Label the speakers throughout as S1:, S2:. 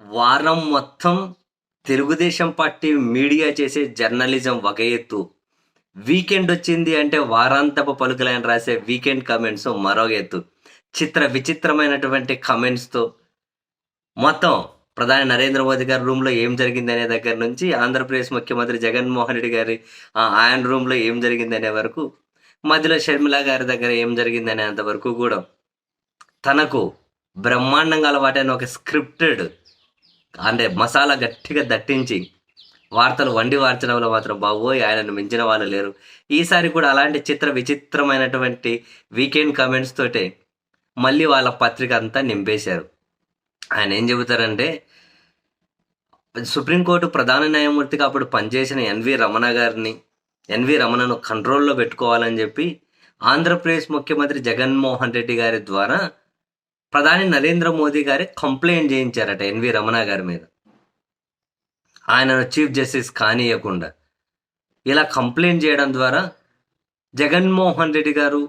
S1: వారం మొత్తం Telugu Desam party media చేసే జర్నలిజం ఒక ఎత్తు. వీకెండ్ వచ్చింది అంటే వారాంతపు పలుకులైన రాసే వీకెండ్ కమెంట్స్ మరో ఎత్తు. చిత్ర విచిత్రమైనటువంటి కమెంట్స్తో మొత్తం ప్రధాని నరేంద్ర మోదీ గారి రూమ్లో ఏం జరిగింది అనే దగ్గర నుంచి ఆంధ్రప్రదేశ్ ముఖ్యమంత్రి జగన్మోహన్ రెడ్డి గారి ఆయన రూమ్లో ఏం జరిగింది అనే వరకు మధ్యలో షర్మిల గారి దగ్గర ఏం జరిగింది అనేంత వరకు కూడా తనకు బ్రహ్మాండంగా అలవాటైన ఒక స్క్రిప్టెడ్ అంటే మసాలా గట్టిగా దట్టించి వార్తలు వండి వార్చడంలో మాత్రం బాబోయ్ ఆయనను మించిన వాళ్ళు లేరు. ఈసారి కూడా అలాంటి చిత్ర విచిత్రమైనటువంటి వీకెండ్ కమెంట్స్ తోటే మళ్ళీ వాళ్ళ పత్రిక అంతా నింపేశారు. ఆయన ఏం చెబుతారంటే సుప్రీంకోర్టు ప్రధాన న్యాయమూర్తిగా అప్పుడు పనిచేసిన ఎన్వి రమణ గారిని ఎన్వి రమణను కంట్రోల్లో పెట్టుకోవాలని చెప్పి ఆంధ్రప్రదేశ్ ముఖ్యమంత్రి జగన్మోహన్ రెడ్డి గారి ద్వారా ప్రధాని నరేంద్ర మోదీ గారి కంప్లైంట్ చేయించారట ఎన్వి రమణ గారి మీద. ఆయనను చీఫ్ జస్టిస్ కానియకుండా. ఇలా కంప్లైంట్ చేయడం ద్వారా జగన్మోహన్ రెడ్డి గారు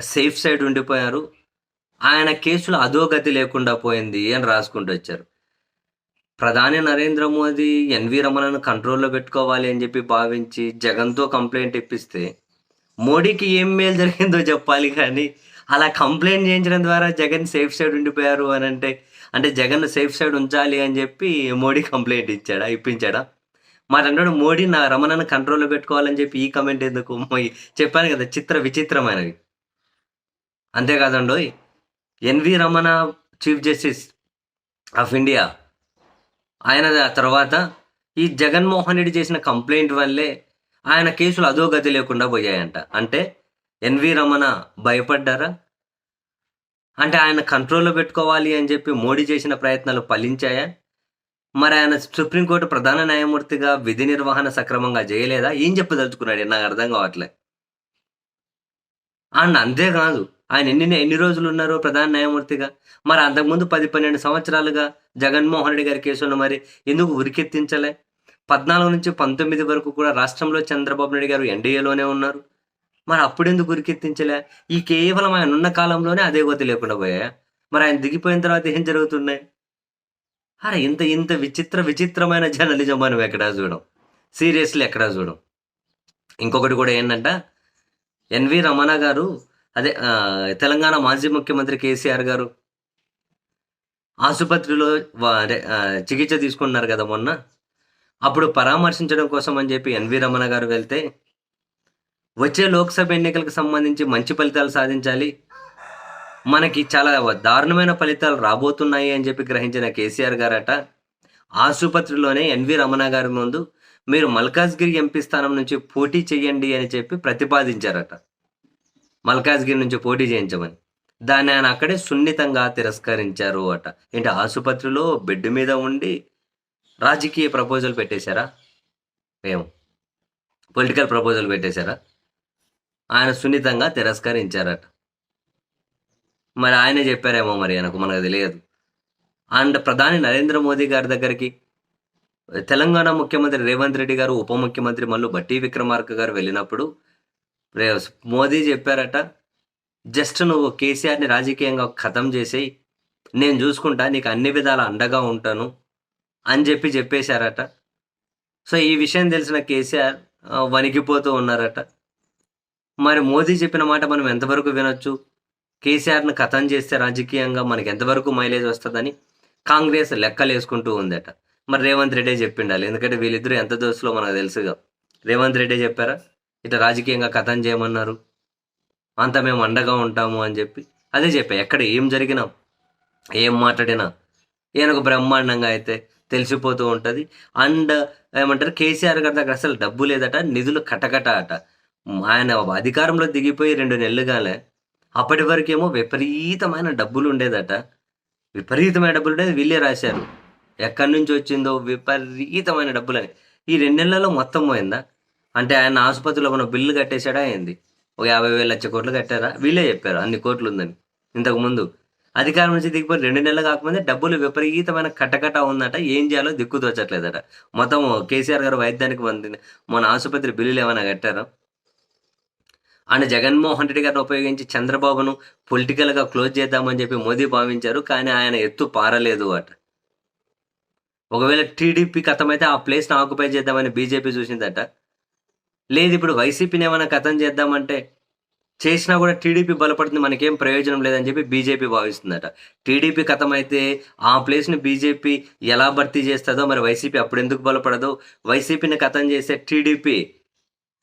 S1: సేఫ్ సైడ్ ఉండిపోయారు. ఆయన కేసులు అధోగతి లేకుండా పోయింది అని రాసుకుంటూ వచ్చారు. ప్రధాని నరేంద్ర మోదీ ఎన్వి రమణను కంట్రోల్లో పెట్టుకోవాలి అని చెప్పి భావించి జగన్తో కంప్లైంట్ ఇప్పిస్తే మోడీకి ఏం మేలు జరిగిందో చెప్పాలి కానీ అలా కంప్లైంట్ చేయించడం ద్వారా జగన్ సేఫ్ సైడ్ ఉండిపోయారు అని అంటే అంటే జగన్ సేఫ్ సైడ్ ఉంచాలి అని చెప్పి మోడీ కంప్లైంట్ ఇచ్చాడా ఇప్పించాడా? మరి అన్నాడు మోడీ నా రమణను కంట్రోల్లో పెట్టుకోవాలని చెప్పి ఈ కమెంట్ ఎందుకు? చెప్పాను కదా చిత్ర విచిత్రమైనవి. అంతేకాదండోయ్ NV Ramana chief justice of India ఆయన తర్వాత ఈ జగన్మోహన్ రెడ్డి చేసిన కంప్లైంట్ వల్లే ఆయన కేసులు అదో గది లేకుండా పోయాయంట. అంటే ఎన్వి రమణ భయపడ్డారా? అంటే ఆయన కంట్రోల్లో పెట్టుకోవాలి అని చెప్పి మోడీ చేసిన ప్రయత్నాలు ఫలించాయా? మరి ఆయన సుప్రీంకోర్టు ప్రధాన న్యాయమూర్తిగా విధి నిర్వహణ సక్రమంగా చేయలేదా? ఏం చెప్పదలుచుకున్నాడు? నాకు అర్థం కావట్లే. అండ్ అంతేకాదు ఆయన ఎన్ని ఎన్ని రోజులు ఉన్నారు ప్రధాన న్యాయమూర్తిగా? మరి అంతకుముందు పది పన్నెండు సంవత్సరాలుగా జగన్మోహన్ రెడ్డి గారి కేసును మరి ఎందుకు ఉరికెత్తించలే? పద్నాలుగు నుంచి పంతొమ్మిది వరకు కూడా రాష్ట్రంలో చంద్రబాబు నాయుడు గారు ఎన్డీఏలోనే ఉన్నారు. మరి అప్పుడెందుకు ఉరికెత్తించలే? ఈ కేవలం ఆయన ఉన్న కాలంలోనే అదే గతి లేకుండా పోయా? మరి ఆయన దిగిపోయిన తర్వాత ఏం జరుగుతున్నాయి? అరే ఇంత ఇంత విచిత్ర విచిత్రమైన జర్నలిజం మనం ఎక్కడా చూడం? సీరియస్లీ ఎక్కడా చూడం? ఇంకొకటి కూడా ఏంటంట ఎన్వి రమణ గారు అదే తెలంగాణ మాజీ ముఖ్యమంత్రి కేసీఆర్ గారు ఆసుపత్రిలో అదే, చికిత్స తీసుకున్నారు కదా మొన్న? అప్పుడు పరామర్శించడం కోసం అని చెప్పి ఎన్వి రమణ గారు వెళ్తే వచ్చే లోక్సభ ఎన్నికలకు సంబంధించి మంచి ఫలితాలు సాధించాలి. మనకి చాలా దారుణమైన ఫలితాలు రాబోతున్నాయి అని చెప్పి గ్రహించిన కేసీఆర్ గారట. ఆసుపత్రిలోనే ఎన్వి రమణ గారి ముందు మీరు మల్కాజ్గిరి ఎంపీ స్థానం నుంచి పోటీ చేయండి అని చెప్పి ప్రతిపాదించారట. మల్కాజ్గిరి నుంచి పోటీ చేయించమని. దాన్ని ఆయన అక్కడే సున్నితంగా తిరస్కరించారు అట. ఏంటి ఆసుపత్రిలో బెడ్ మీద ఉండి రాజకీయ ప్రపోజల్ పెట్టేశారా? ఏం పొలిటికల్ ప్రపోజల్ పెట్టేశారా? ఆయన సున్నితంగా తిరస్కరించారట. మరి ఆయనే చెప్పారేమో మరి ఆయనకు మనకు తెలియదు. అండ్ ప్రధాని నరేంద్ర మోదీ గారి దగ్గరికి తెలంగాణ ముఖ్యమంత్రి రేవంత్ రెడ్డి గారు ఉప ముఖ్యమంత్రి మళ్ళీ బట్టి విక్రమార్క గారు వెళ్ళినప్పుడు మోదీ చెప్పారట జస్ట్ నువ్వు కేసీఆర్ని రాజకీయంగా ఖతం చేసేయి. నేను చూసుకుంటా నీకు అన్ని విధాల అండగా ఉంటాను అని చెప్పి చెప్పేశారట. సో ఈ విషయం తెలిసిన కేసీఆర్ వణికిపోతూ ఉన్నారట. మరి మోదీ చెప్పిన మాట మనం ఎంతవరకు వినొచ్చు? కేసీఆర్ను కథం చేస్తే రాజకీయంగా మనకి ఎంతవరకు మైలేజ్ వస్తుందని కాంగ్రెస్ లెక్కలు వేసుకుంటూ ఉందట. మరి రేవంత్ రెడ్డే చెప్పిండాలి. ఎందుకంటే వీళ్ళిద్దరూ ఎంత దోస్తులో మనకు తెలుసుగా రేవంత్ రెడ్డే చెప్పారా? ఇట్లా రాజకీయంగా కథం చేయమన్నారు. అంత మేము అండగా ఉంటాము అని చెప్పి. అదే చెప్పా ఎక్కడ ఏం జరిగినా ఏం మాట్లాడినా ఈయనకు బ్రహ్మాండంగా అయితే తెలిసిపోతూ ఉంటుంది. అండ్ ఏమంటారు కేసీఆర్ గారి దగ్గర అసలు డబ్బు లేదట నిధులు కటకట అట. ఆయన అధికారంలో దిగిపోయి రెండు నెలలుగానే అప్పటి వరకేమో విపరీతమైన డబ్బులు ఉండేదట. విపరీతమైన డబ్బులు ఉండేది వీళ్ళే రాశారు. ఎక్కడి నుంచి వచ్చిందో విపరీతమైన డబ్బులని. ఈ రెండు నెలల్లో మొత్తం పోయిందా? అంటే ఆయన ఆసుపత్రిలో మన బిల్లు కట్టేశాడా ఏంది? ఒక యాభై వేల లక్ష కోట్లు కట్టారా? వీళ్ళే చెప్పారు అన్ని కోట్లు ఉందని. ఇంతకు ముందు అధికారం నుంచి దిగిపోయి రెండు నెలలు కాకముందే డబ్బులు విపరీతమైన కట్టకట ఉందట. ఏం చేయాలో దిక్కు తోచట్లేదట. మొత్తం కేసీఆర్ గారు వైద్యానికి పొందిన మన ఆసుపత్రి బిల్లులు ఏమైనా కట్టారా? అండ్ జగన్మోహన్ రెడ్డి గారిని ఉపయోగించి చంద్రబాబును పొలిటికల్గా క్లోజ్ చేద్దామని చెప్పి మోదీ భావించారు కానీ ఆయన ఎత్తు పారలేదు అట. ఒకవేళ టీడీపీ కథమైతే ఆ ప్లేస్ని ఆక్యుపై చేద్దామని బీజేపీ చూసిందట. లేదు ఇప్పుడు వైసీపీని ఏమైనా కథం చేద్దామంటే చేసినా కూడా టీడీపీ బలపడుతుంది మనకేం ప్రయోజనం లేదని చెప్పి బీజేపీ భావిస్తుందట. టీడీపీ కథం అయితే ఆ ప్లేస్ని బీజేపీ ఎలా భర్తీ చేస్తుందో మరి వైసీపీ అప్పుడు ఎందుకు బలపడదు? వైసీపీని కథం చేసే టీడీపీ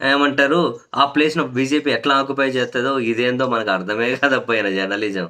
S1: ఏమంటారు? ఆ ప్లేస్ను బీజేపీ ఎట్లా ఆక్యుపై చేస్తుందో ఇదేందో మనకు అర్థమే కాదపోయిన జర్నలిజం